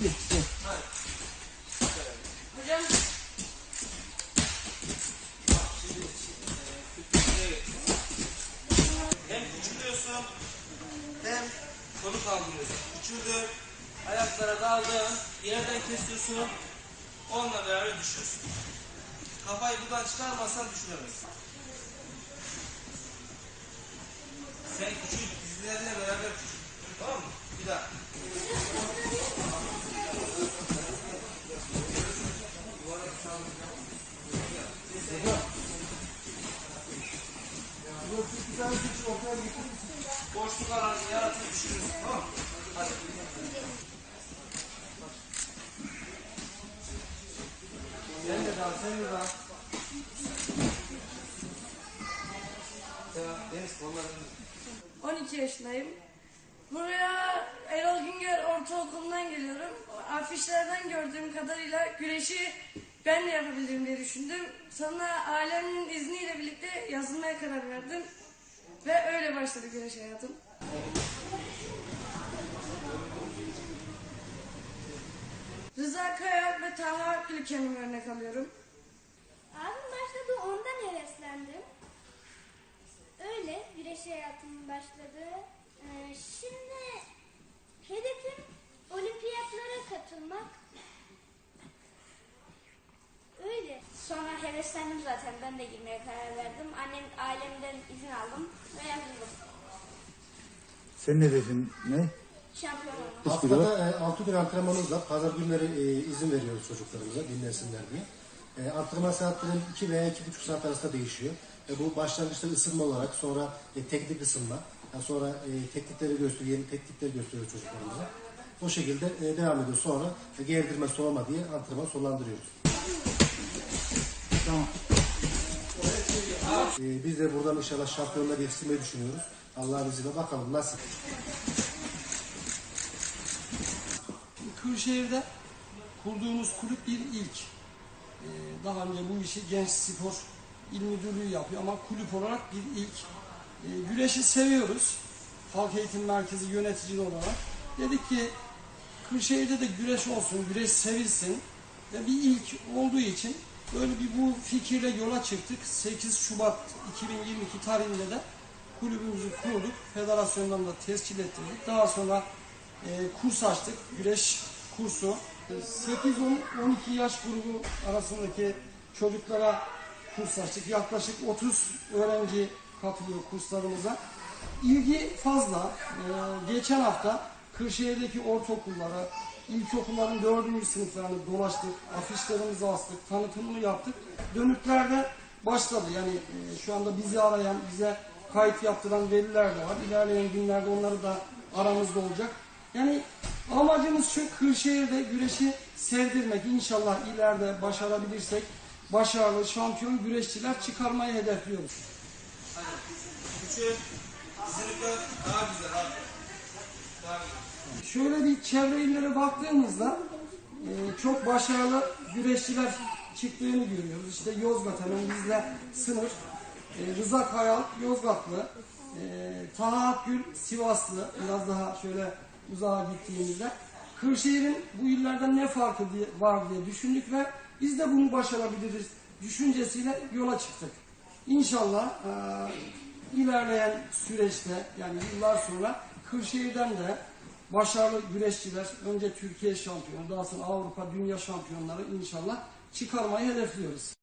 Hem küçülüyorsun hem konu kaldırıyorsun. Küçüldün, ayaklara daldın, yerden kesiyorsun, onunla beraber düşüyorsun. Kafayı buradan çıkarmazsan düşüremezsin. Sen küçük dizlerle beraber küçük. Daha, sen de daha. Devam. Deniz kollarını 12 yaşındayım. Buraya Erol Güngör Ortaokulu'ndan geliyorum. Afişlerden gördüğüm kadarıyla güreşi ben de yapabilirim diye düşündüm. Sonra ailemin izniyle birlikte yazılmaya karar verdim. Ve öyle başladı güreş hayatım. Rıza Kayak ve Taha Akgül'ü kendime örnek alıyorum. Abim başladı ondan heveslendim. Öyle güreş hayatım başladı. Ee, şimdi hedefim olimpiyatlara katılmak. Öyle. Sonra heveslendim zaten. Ben de girmeye karar verdim. Annem ailemden izin aldım ve yazıldım. Senin hedefin ne? Şampiyon olmak. Haftada 6 gün antrenmanımız var. Pazar günleri e, izin veriyoruz çocuklarımıza dinlensinler diye. E, antrenman saatleri 2 veya 2,5 saat arasında değişiyor. E, bu başlangıçta ısınma olarak sonra e, teknik ısınma. daha sonra e, teknikleri gösteriyor, yeni teknikleri gösteriyor çocuklarımıza. O şekilde e, devam ediyor. Sonra e, gerdirme, solama diye antrenman sonlandırıyoruz. Tamam. E, biz de buradan inşallah şampiyonlar yetiştirmeyi düşünüyoruz. Allah'ın izniyle bakalım nasıl. Kırşehir'de kurduğumuz kulüp bir ilk. Ee, daha önce bu işi Genç Spor İl Müdürlüğü yapıyor ama kulüp olarak bir ilk. Ee, güreşi seviyoruz. Halk Eğitim Merkezi yöneticili olarak. Dedik ki Kırşehir'de de güreş olsun, güreş sevilsin ve bir ilk olduğu için böyle bir bu fikirle yola çıktık. 8 Şubat 2022 tarihinde de kulübümüzü kurduk. Federasyondan da tescil ettirdik. Daha sonra kurs açtık. Güreş kursu. 8-12 yaş grubu arasındaki çocuklara kurs açtık. Yaklaşık 30 öğrenci katılıyor kurslarımıza. İlgi fazla. Ee, geçen hafta Kırşehir'deki ortaokullara, ilkokulların dördüncü sınıflarını dolaştık, afişlerimizi astık, tanıtımını yaptık. Dönüklerde başladı. Yani e, şu anda bizi arayan, bize kayıt yaptıran veliler de var. İlerleyen günlerde onları da aramızda olacak. Yani amacımız şu Kırşehir'de güreşi sevdirmek. İnşallah ileride başarabilirsek başarılı şampiyon güreşçiler çıkarmayı hedefliyoruz. Şöyle bir çevre illere baktığımızda e, çok başarılı güreşçiler çıktığını görüyoruz. İşte Yozgat hemen bizle sınır. E, Rıza Kayal Yozgatlı. E, Taha Akgül Sivaslı. Biraz daha şöyle uzağa gittiğimizde. Kırşehir'in bu illerden ne farkı diye, var diye düşündük ve biz de bunu başarabiliriz düşüncesiyle yola çıktık. İnşallah e, ilerleyen süreçte yani yıllar sonra Kırşehir'den de başarılı güreşçiler önce Türkiye şampiyonu daha sonra Avrupa dünya şampiyonları inşallah çıkarmayı hedefliyoruz.